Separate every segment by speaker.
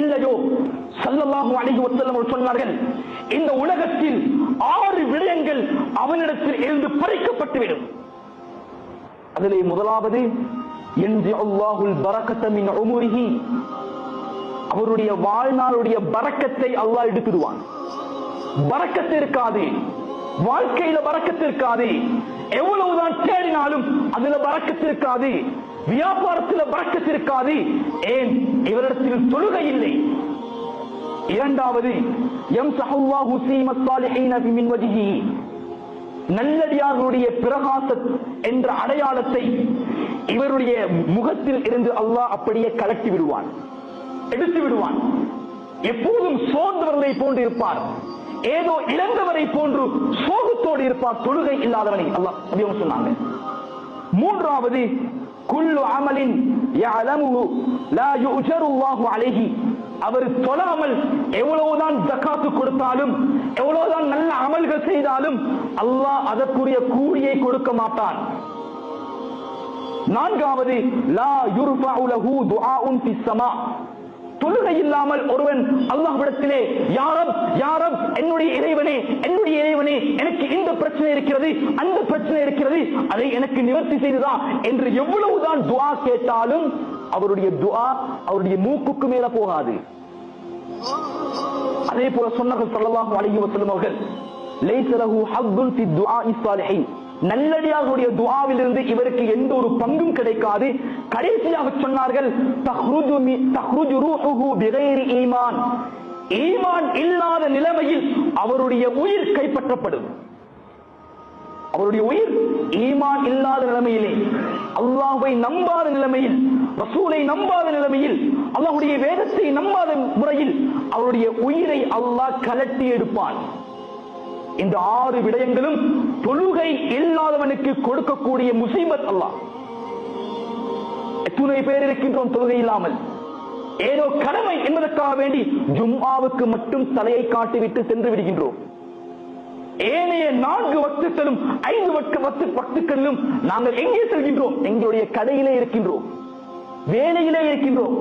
Speaker 1: இல்லையோ? சல்லல்லாஹு அலைஹி வஸல்லம் சொன்னார்கள் இந்த உலகத்தில் ஆறு விடயங்கள் அவனிடத்தில் இருந்து பறிக்கப்பட்டுவிடும். அதிலே முதலாவது என்ஜி அல்லாஹுல் பரக்கத்த மின் அவருடைய வாழ்நாளுடைய பறக்கத்தை அல்லாஹ் எடுத்துடுவான். பறக்கத்து இருக்காது. வாழ்க்கையில பறக்கத்து இருக்காது. எவ்வளவுதான் தேடினாலும் அதுல பறக்கத்து இருக்காது. வியாபாரத்துல பறக்கத்து இருக்காது. ஏன்? இவரிடத்தில் தொழுகை இல்லை இரண்டாவது எம் சஹுல்லா சீமத் மின் வஜிஹி. நல்லடியார்களுடைய பிரகாச என்ற அடையாளத்தை இவருடைய முகத்தில் இருந்து அல்லாஹ் அப்படியே கலட்டி விடுவான். எடுத்து விடுவான். எப்போதும் சோர்ந்தவர்களை போன்று இருப்பார். ஏதோ இழந்தவரை போன்று சோகத்தோடு இருப்பார். தொழுகை இல்லாதவனை அல்லாஹ் நபியும் சொன்னாங்க. மூன்றாவது குல்லு அமலின் யஅலமுஹு லா யுஜருல்லாஹு அலைஹி. அவர் தொழாமல் எவ்வளவுதான் ஜக்காத்து கொடுத்தாலும் எவ்வளவுதான் நல்ல அமல்கள் செய்தாலும் அல்லாஹ் அதற்குரிய கூலியை கொடுக்க மாட்டான். நான்காவது லா யுர்ஃபஉ லஹு துஆஉன் ஃபிஸ் ஸமா தொழுகை இல்லாமல் ஒருவன் அல்லாஹ்விடத்திலே யாரப் யாரப் என்னுடைய இறைவனே என்னுடைய இறைவனே எனக்கு இந்த பிரச்சனை இருக்கிறது அந்த பிரச்சனை இருக்கிறது அதை எனக்கு நிவர்த்தி செய்ததா? என்று எவ்வளவுதான் துவா கேட்டாலும் அவருடைய துவா அவருடைய மூக்குக்கு மேல போகாது. அதே போல சொன்னார்கள் ஸல்லல்லாஹு அலைஹி வஸல்லம் அவர்கள் லைஸ ஹக்குன் ஹத்துன் ஃபி துஆஇ ஸாலிஹீன் நல்லடியார்களுடைய துவாவிலிருந்து இவருக்கு எந்த ஒரு பங்கும் கிடைக்காது. கடைசியாக சொன்னார்கள் தஹ்ருஜு ஈமான். ஈமான் இல்லாத நிலைமையில் அவருடைய உயிர் கைப்பற்றப்படும். அவருடைய உயிர் ஈமான் இல்லாத நிலைமையிலே அல்லாஹுவை நம்பாத நிலைமையில் ரசூலை நம்பாத நிலைமையில் அல்லாஹுடைய வேதத்தை நம்பாத முறையில் அவருடைய உயிரை அல்லாஹ் கலட்டி எடுப்பான். இந்த ஆறு விடயங்களும் தொழுகை இல்லாதவனுக்கு கொடுக்கக்கூடிய முசீபத் அல்லாஹ். எத்தனை பேர் இருக்கின்றோம் தொழுகை இல்லாமல்? ஏதோ கடமை என்பதற்காக வேண்டி ஜும்மாவுக்கு மட்டும் தலையை காட்டிவிட்டு சென்று விடுகின்றோம். ஏனைய நான்கு வக்துக்களும் ஐந்து வக்கு வக்துக்களிலும் நாங்கள் எங்கே செல்கின்றோம்? எங்களுடைய கடையிலே இருக்கின்றோம். வேலையிலே இருக்கின்றோம்.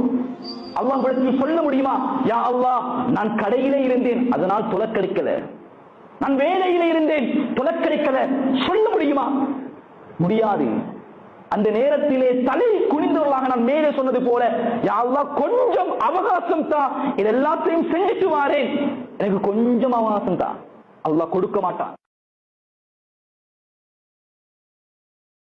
Speaker 1: அல்லாஹ் சொல்ல முடியுமா? யா அல்லாஹ் நான் கடையிலே இருந்தேன் அதனால் துலக்கடிக்கல. நான் வேலையில இருந்தேன். துலக்கடிக்கல சொல்ல முடியுமா? முடியாது. அந்த நேரத்திலே தலை குனிந்தவர்களாக நான் மேலே சொன்னது போல யாவா கொஞ்சம் அவகாசம் தான் இது எல்லாத்தையும் செஞ்சுட்டு வாரேன். எனக்கு கொஞ்சம் அவகாசம் தான் அல்லாஹ் கொடுக்க மாட்டான்.